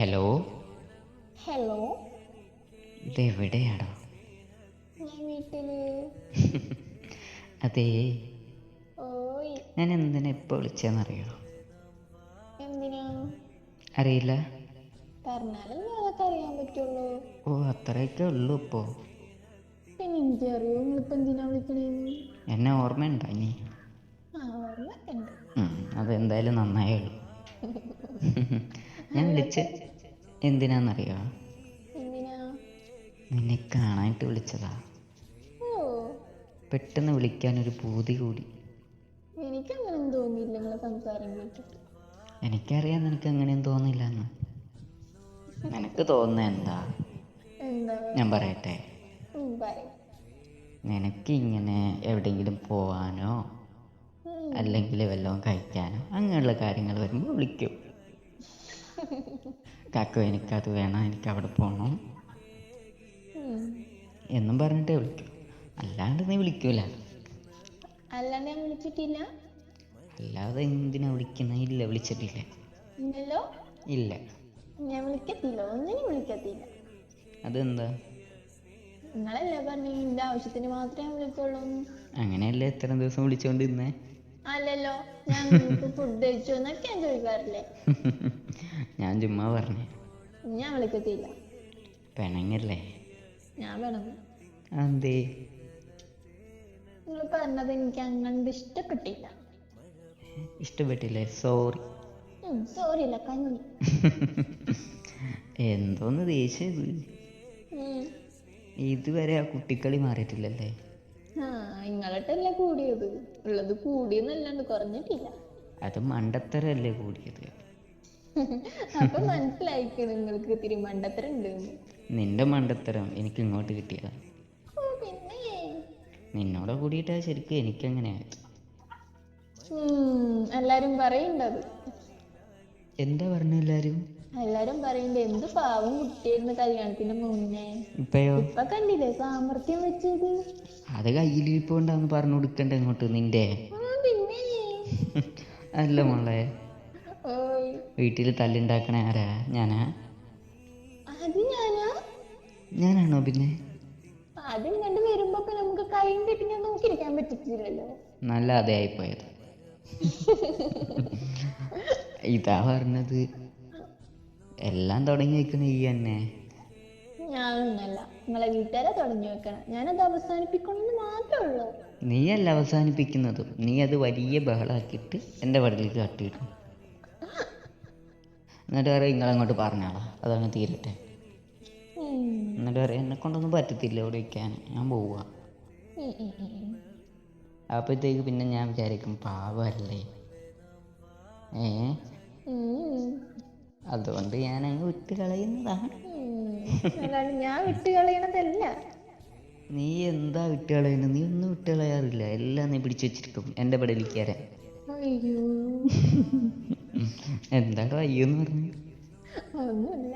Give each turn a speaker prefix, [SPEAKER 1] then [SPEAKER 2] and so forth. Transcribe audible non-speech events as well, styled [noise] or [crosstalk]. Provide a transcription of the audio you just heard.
[SPEAKER 1] Hello
[SPEAKER 2] hello
[SPEAKER 1] ഇതെവിടെയാടോ?
[SPEAKER 2] ഞാൻ വീട്ടിൽ. [laughs]
[SPEAKER 1] അതേ.
[SPEAKER 2] ഓയ്.
[SPEAKER 1] ഞാൻ എന്തിനാ ഇപ്പൊ വിളിച്ചെന്നറിയോ?
[SPEAKER 2] എന്തിനാ?
[SPEAKER 1] അറിയില്ല.
[SPEAKER 2] പറഞ്ഞാലും ഞങ്ങൾക്ക് അറിയാൻ പറ്റുള്ളൂ.
[SPEAKER 1] ഓ അത്രയൊക്കെ ഉള്ളു ഇപ്പോ.
[SPEAKER 2] പിന്നെ എനിക്കറിയോ എന്തിനാ വിളിക്കണേന്ന്?
[SPEAKER 1] എന്നെ ഓർമ്മയുണ്ടോ ഇനി?
[SPEAKER 2] ആ ഉണ്ട്.
[SPEAKER 1] ഉം, അതെന്തായാലും നന്നായേ ഉള്ളൂ. [laughs] ഞാൻ വിളിച്ച എന്തിനാന്നറിയോ?
[SPEAKER 2] എന്തിനാ?
[SPEAKER 1] നിന്നെ കാണാനായിട്ട് വിളിച്ചതാ. പെട്ടെന്ന് വിളിക്കാൻ ഒരു പൂതി കൂടി.
[SPEAKER 2] എനിക്കങ്ങനെ തോന്നിയില്ല നിങ്ങളെ സംസാരം കേട്ടിട്ട്.
[SPEAKER 1] എനിക്കറിയാം നിനക്ക് അങ്ങനെയും തോന്നില്ല എന്ന് നിനക്ക് തോന്നുന്ന എന്താ? ഞാൻ പറയട്ടെ. നിനക്ക് ഇങ്ങനെ എവിടെയെങ്കിലും പോവാനോ? അല്ലെങ്കിൽ വല്ലതും കഴിക്കാനോ? അങ്ങനെയുള്ള കാര്യങ്ങൾ വരുമ്പോൾ വിളിക്കും. കാക്കു എനിക്കത് വേണം. എനിക്ക് അവിടെ പോകണം എന്നും പറഞ്ഞിട്ടേ വിളിക്കൂ. അല്ലാണ്ട് നീ വിളിക്കൂല.
[SPEAKER 2] അല്ലാണ്ട് ഞാൻ വിളിച്ചിട്ടില്ല.
[SPEAKER 1] അല്ലാതെ എന്തിനാ വിളിക്കുന്ന? ഇല്ല വിളിച്ചിട്ടില്ല.
[SPEAKER 2] ഇല്ലല്ലോ?
[SPEAKER 1] ഇല്ല.
[SPEAKER 2] ഞാൻ വിളിക്കത്തില്ല. ഒന്നിനും വിളിക്കത്തില്ല.
[SPEAKER 1] അതെന്താ?
[SPEAKER 2] നിങ്ങളല്ലേ പറഞ്ഞു ഇതിന്റെ ആവശ്യത്തിന് മാത്രമേ ഞാൻ വിളിക്കുള്ളൂ.
[SPEAKER 1] അങ്ങനെയല്ലേ എത്ര ദിവസം വിളിച്ചോണ്ടിരുന്നേ?
[SPEAKER 2] അല്ലല്ലോ ഞാൻ [laughs] ഫുഡ് കഴിച്ചു എന്നൊക്കെ ഞാൻ ചോദിക്കാറില്ലേ?
[SPEAKER 1] ഞാൻ ചുമ്മാ പറഞ്ഞേ.
[SPEAKER 2] ഞാൻ വിളിക്കത്തില്ല.
[SPEAKER 1] പെണങ്ങല്ലേ?
[SPEAKER 2] ഞാൻ വേണം
[SPEAKER 1] അന്തേ
[SPEAKER 2] നിങ്ങൾ പറഞ്ഞത് എനിക്ക് അങ്ങനെ ഇഷ്ടപ്പെട്ടില്ല.
[SPEAKER 1] ഇഷ്ടപ്പെട്ടില്ലേ? സോറി.
[SPEAKER 2] സോറി അല്ല കഞ്ഞി. [laughs]
[SPEAKER 1] എന്തോന്ന് ദേഷ്യം ഇത്.
[SPEAKER 2] വരെ
[SPEAKER 1] ഇതുവരെ ആ കുട്ടിക്കളി മാറിയിട്ടില്ലല്ലേ?
[SPEAKER 2] ആ നിങ്ങളിട്ടല്ലേ കൂടിയത്? ഉള്ളത് കൂടിയെന്നല്ലാണ്ട് കുറഞ്ഞിട്ടില്ല.
[SPEAKER 1] അത് മണ്ടത്തരല്ലേ കൂടിയത്?
[SPEAKER 2] അപ്പൊ മനസ്സിലായിക്കണം നിങ്ങൾക്ക് ഇത്തിരി മണ്ടത്തരം ഉണ്ട്
[SPEAKER 1] നിന്റെ മണ്ടത്തരം എനിക്ക് ഇങ്ങോട്ട് കിട്ടിയതാ.
[SPEAKER 2] ഓ പിന്നെ?
[SPEAKER 1] നിന്നോടെ കൂടിയിട്ടാ ശരിക്കും എനിക്കങ്ങനെ
[SPEAKER 2] ഉം, എല്ലാരും പറയണ്ടത്.
[SPEAKER 1] എന്താ പറഞ്ഞു എല്ലാരും?
[SPEAKER 2] എല്ലാരും പറയണ്ട് എന്ത് പാവം കുട്ടിയായിരുന്നു കല്യാണത്തിന് മുന്നേ. ഇപ്പൊ കണ്ടില്ലേ സാമർത്ഥ്യം വെച്ചത്?
[SPEAKER 1] അത് കയ്യിലിരിപ്പുണ്ടാന്ന് പറഞ്ഞു കൊടുക്കണ്ട ഇങ്ങോട്ട് നിന്റെ.
[SPEAKER 2] ആ പിന്നെ.
[SPEAKER 1] അല്ല മോളെ. വീട്ടിൽ തല്ലുണ്ടാക്കണ ആരാ? ഞാനാ?
[SPEAKER 2] അത് ഞാനാ?
[SPEAKER 1] ഞാനാണോ പിന്നെ?
[SPEAKER 2] അതും കണ്ട് വരുമ്പോ നമുക്ക് കൈയും കെട്ടി ഞാൻ നോക്കിയിരിക്കാൻ പറ്റില്ലല്ലോ
[SPEAKER 1] നല്ല അതേ ആയിപ്പോയത്. ഇതാ പറഞ്ഞത്. എല്ലാം തുടങ്ങി വെക്കുന്ന ഈ തന്നെ
[SPEAKER 2] ഞാനൊന്നല്ല നിങ്ങളെ വീട്ടുകാരെ തുടങ്ങി വെക്കണം. ഞാനത് അവസാനിപ്പിക്കണമെന്ന് മാത്രമേ ഉള്ളൂ.
[SPEAKER 1] നീയല്ല അവസാനിപ്പിക്കുന്നതും. നീ അത് വലിയ ബഹളാക്കിയിട്ട് എന്റെ വടലേക്ക് കട്ടിയിട്ടു എന്നിട്ട് പറയാം നിങ്ങളങ്ങോട്ട് പറഞ്ഞാളാ. അതങ്ങ് തീരട്ടെ. എന്നിട്ട് പറയാം എന്നെ കൊണ്ടൊന്നും പറ്റത്തില്ല ഇവിടെ വയ്ക്കാൻ ഞാൻ പോവുക. അപ്പോഴത്തേക്ക് പിന്നെ ഞാൻ വിചാരിക്കും പാവമല്ലേ ഏ. അതുകൊണ്ട് ഞാൻ അങ്ങ് വിട്ട് കളയുന്നതാണ്.
[SPEAKER 2] ഞാൻ വിട്ട് കളയണതല്ല
[SPEAKER 1] നീ എന്താ വിട്ട് കളയുന്നത് നീ ഒന്നും വിട്ട് കളയാറില്ല എല്ലാം നീ പിടിച്ചു വെച്ചിരിക്കും. എന്റെ പടലിക്കാരൻ
[SPEAKER 2] അയ്യോ.
[SPEAKER 1] എന്താടോ അയ്യോന്ന് പറഞ്ഞു?
[SPEAKER 2] ഒന്നുമില്ല.